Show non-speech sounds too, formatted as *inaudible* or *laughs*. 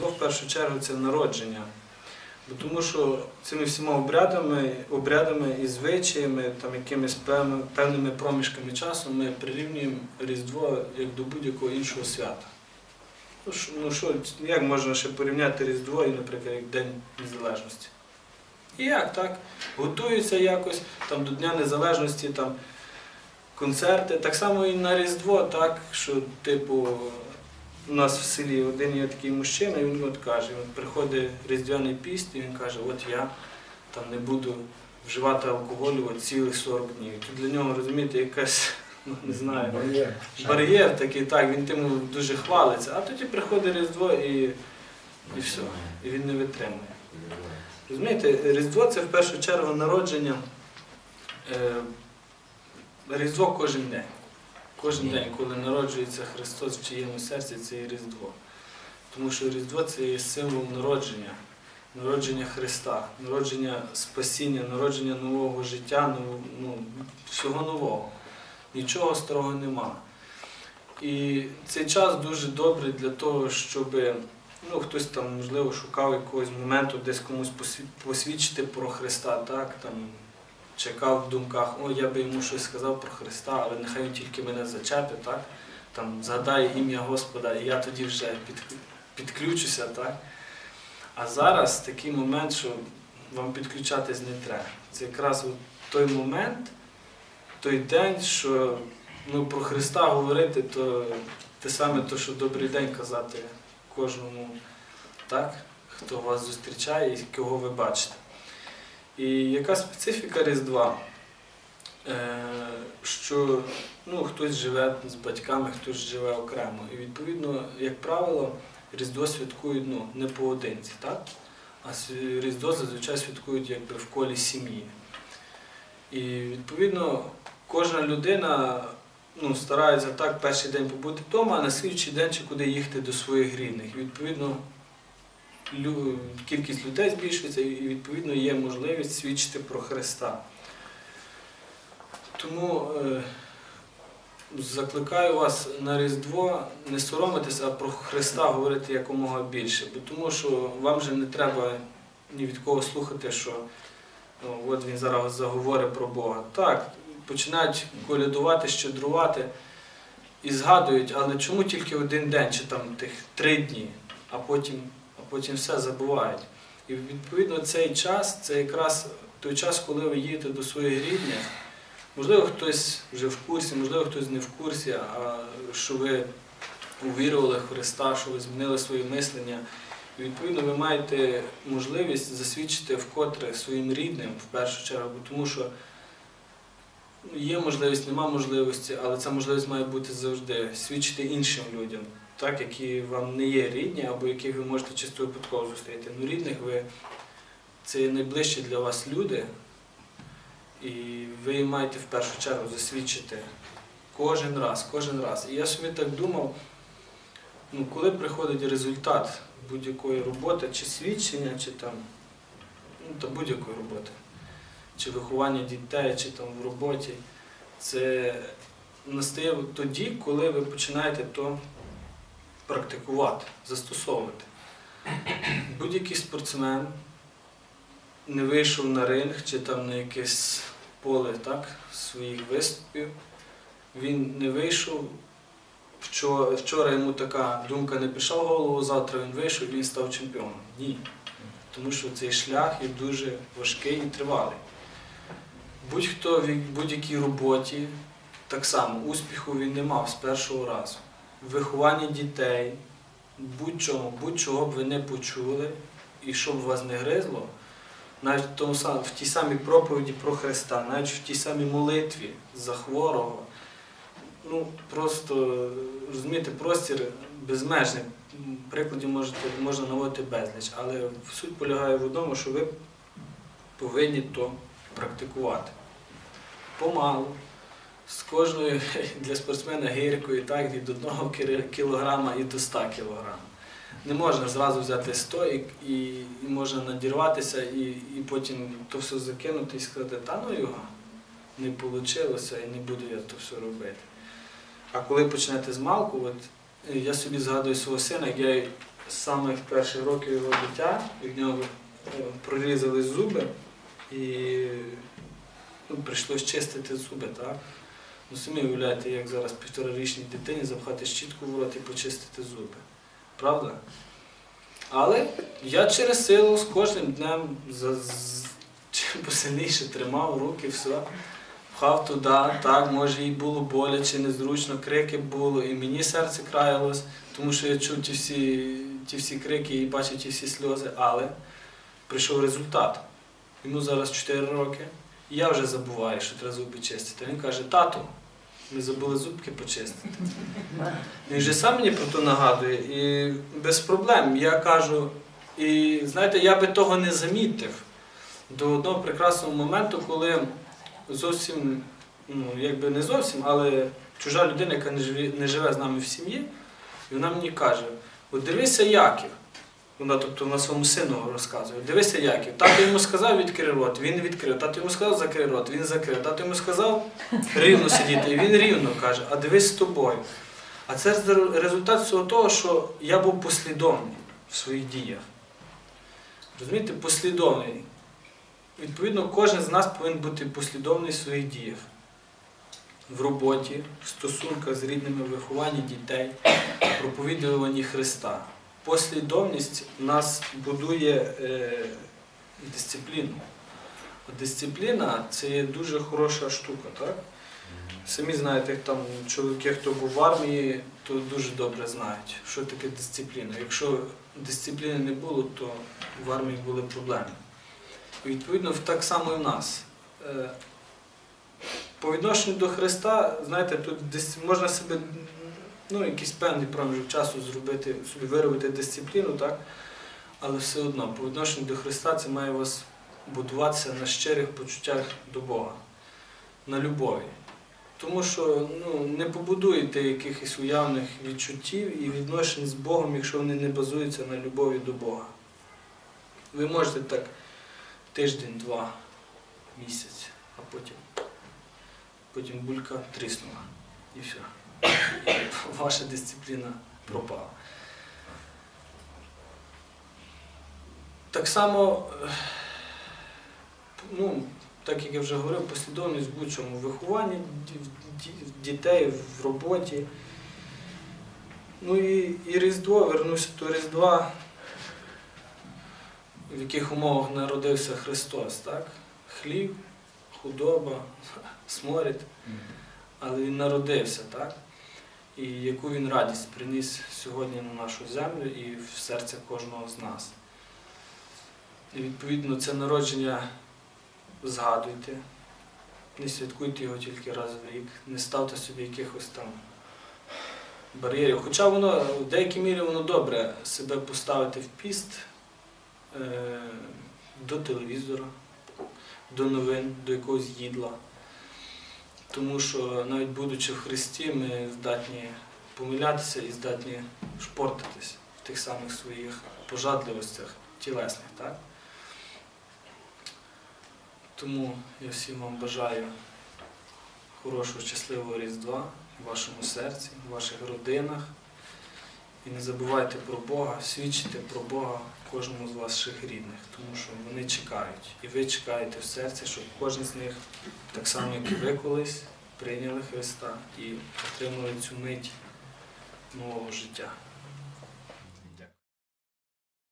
Різдво в першу чергу це народження. Тому що цими всіма обрядами, обрядами і звичаями, там якимись певними, проміжками часу ми прирівнюємо Різдво як до будь-якого іншого свята. Ну ну що, як можна ще порівняти Різдво і, наприклад, як День Незалежності? І як так? Готуються якось там до Дня Незалежності, там концерти. Так само і на Різдво, так, що, типу, у нас в селі один є такий мужчина, і він от каже, от приходить Різдвяний піст, і він каже, от я там не буду вживати алкоголю от цілих 40 днів. Тут для нього, розумієте, якась, ну не знаю, Бар'єр. бар'єр такий, так, він тим дуже хвалиться, а тоді приходить Різдво і, і все, і він не витримує. Розумієте, Різдво це в першу чергу народження. Е, Різдво кожен день. Кожен день, коли народжується Христос в чиєму серці, це є Різдво. Тому що Різдво це є символ народження, народження Христа, народження спасіння, народження нового життя, нового- ну, всього нового. Нічого старого нема. І цей час дуже добрий для того, щоб ну, хтось там, можливо, шукав якогось моменту десь комусь посвідчити про Христа, так, там, чекав в думках, о, я би йому щось сказав про Христа, але нехай він тільки мене зачепить, так, там, згадає ім'я Господа, і я тоді вже під, підключуся. Так. А зараз такий момент, що вам підключатись не треба. Це якраз той момент, той день, що ну, про Христа говорити, то те саме, то, що добрий день казати кожному, так, хто вас зустрічає і кого ви бачите. І яка специфіка Різдва? Е, що ну, хтось живе з батьками, хтось живе окремо. І відповідно, як правило, Різдво святкують ну, не поодинці, так? а Різдво зазвичай святкують якби, в колі сім'ї. І відповідно кожна людина ну, старається так перший день побути вдома, а на слідчий день чи куди їхати до своїх рідних. І відповідно кількість людей збільшується і відповідно є можливість свідчити про Христа. Тому е, закликаю вас на Різдво не соромитися, а про Христа говорити якомога більше. Бо тому що вам же не треба ні від кого слухати, що ну, от він зараз заговорить про Бога. Так, починають колядувати, щедрувати і згадують, але чому тільки один день чи там тих три дні, а потім, потім все забувають. І відповідно цей час це якраз той час, коли ви їдете до своїх рідних. Можливо, хтось вже в курсі, можливо, хтось не в курсі, а що ви увірували в Христа, що ви змінили своє мислення. І відповідно ви маєте можливість засвідчити вкотре своїм рідним в першу чергу, тому що ну, є можливість, нема можливості, але ця можливість має бути завжди свідчити іншим людям, так, які вам не є рідні, або яких ви можете чисто випадково зустріти. Ну, рідних ви це найближчі для вас люди, і ви маєте в першу чергу засвідчити кожен раз, кожен раз. І я собі так думав, ну, коли приходить результат будь-якої роботи, чи свідчення, чи там, ну, та будь-якої роботи, чи виховання дітей, чи там в роботі, це настає тоді, коли ви починаєте то практикувати, застосовувати. Будь-який спортсмен не вийшов на ринг чи там на якесь поле так, своїх виступів, він не вийшов. Вчора, вчора йому така думка не пішла в голову, завтра він вийшов і він став чемпіоном. Ні. Тому що цей шлях є дуже важкий і тривалий. Будь-хто в будь-якій роботі так само успіху він не мав з першого разу. Виховання дітей, будь-чому, будь-чого б ви не почули, і щоб вас не гризло, навіть в, тому, в тій самій проповіді про Христа, навіть в тій самій молитві за хворого, ну просто розумієте, простір безмежний. Прикладів можете, можна наводити безліч, але суть полягає в одному, що ви повинні то практикувати. Помалу, з кожною *laughs* для спортсмена гіркою, так, від 1 кілограма і до 100 кілограм. Не можна зразу взяти 100 і, і, можна надірватися і, і потім то все закинути і сказати, та ну його, не вийшло і не буду я то все робити. А коли почнете з малку, от, е, я собі згадую свого сина, як я з самих перших років його життя, і в нього е, прорізали зуби, і ну, прийшлось чистити зуби, так? Ну, самі уявляєте, як зараз півторарічній дитині запхати щітку в рот і почистити зуби. Правда? Але я через силу з кожним днем за, чим *laughs* посильніше тримав руки, все. Пхав туди, так, може і було боляче, незручно, крики було, і мені серце краялось, тому що я чув ті всі, ті всі крики і бачив ті всі сльози, але прийшов результат. Йому зараз 4 роки, я вже забуваю, що треба зуби чистити. Він каже, тату, ми забули зубки почистити. Він вже сам мені про то нагадує, і без проблем. Я кажу, і знаєте, я би того не замітив до одного прекрасного моменту, коли зовсім, ну якби не зовсім, але чужа людина, яка не живе, не живе з нами в сім'ї, і вона мені каже: от дивися Яків. Вона тобто на своєму сину розказує, дивися Яків. Тато йому сказав відкрий рот, він відкрив. Тато йому сказав закрий рот, він закрив. Тато йому сказав рівно сидіти, і він рівно каже, а дивись з тобою. А це результат всього того, що я був послідовний в своїх діях. Розумієте, послідовний. Відповідно, кожен з нас повинен бути послідовний в своїх діях. В роботі, в стосунках з рідними, вихованні дітей, проповідуванні Христа. Послідовність нас будує е, дисципліну. Дисципліна це є дуже хороша штука, так? Самі знаєте, там чоловіки, хто був в армії, то дуже добре знають, що таке дисципліна. Якщо дисципліни не було, то в армії були проблеми. Відповідно так само і в нас. Е, По відношенню до Христа, знаєте, тут можна себе ну, якийсь певний проміжок часу зробити, собі виробити дисципліну, так? але все одно по відношенню до Христа це має вас будуватися на щирих почуттях до Бога, на любові. Тому що ну, не побудуєте якихось уявних відчуттів і відношень з Богом, якщо вони не базуються на любові до Бога. Ви можете так тиждень, два, місяць, а потім, потім булька тріснула. І все. Ваша дисципліна пропала. Так само, е, ну, так як я вже говорив, послідовність в будь-чому вихованні ді- ді- дітей, в роботі. Ну і, і Різдво, вернуся до Різдва, в яких умовах народився Христос, так? Хліб, худоба, *laughs* сморід, але Він народився, так? І яку він радість приніс сьогодні на нашу землю і в серце кожного з нас. І відповідно це народження згадуйте, не святкуйте його тільки раз в рік, не ставте собі якихось там бар'єрів. Хоча воно в деякій мірі воно добре себе поставити в піст е, до телевізора, до новин, до якогось їдла. Тому що навіть будучи в Христі, ми здатні помилятися і здатні шпортитись в тих самих своїх пожадливостях тілесних. Так? Тому я всім вам бажаю хорошого, щасливого Різдва в вашому серці, в ваших родинах. Не забувайте про Бога, свідчите про Бога кожному з ваших рідних, тому що вони чекають. І ви чекаєте в серці, щоб кожен з них, так само як і ви колись, прийняли Христа і отримали цю мить нового життя.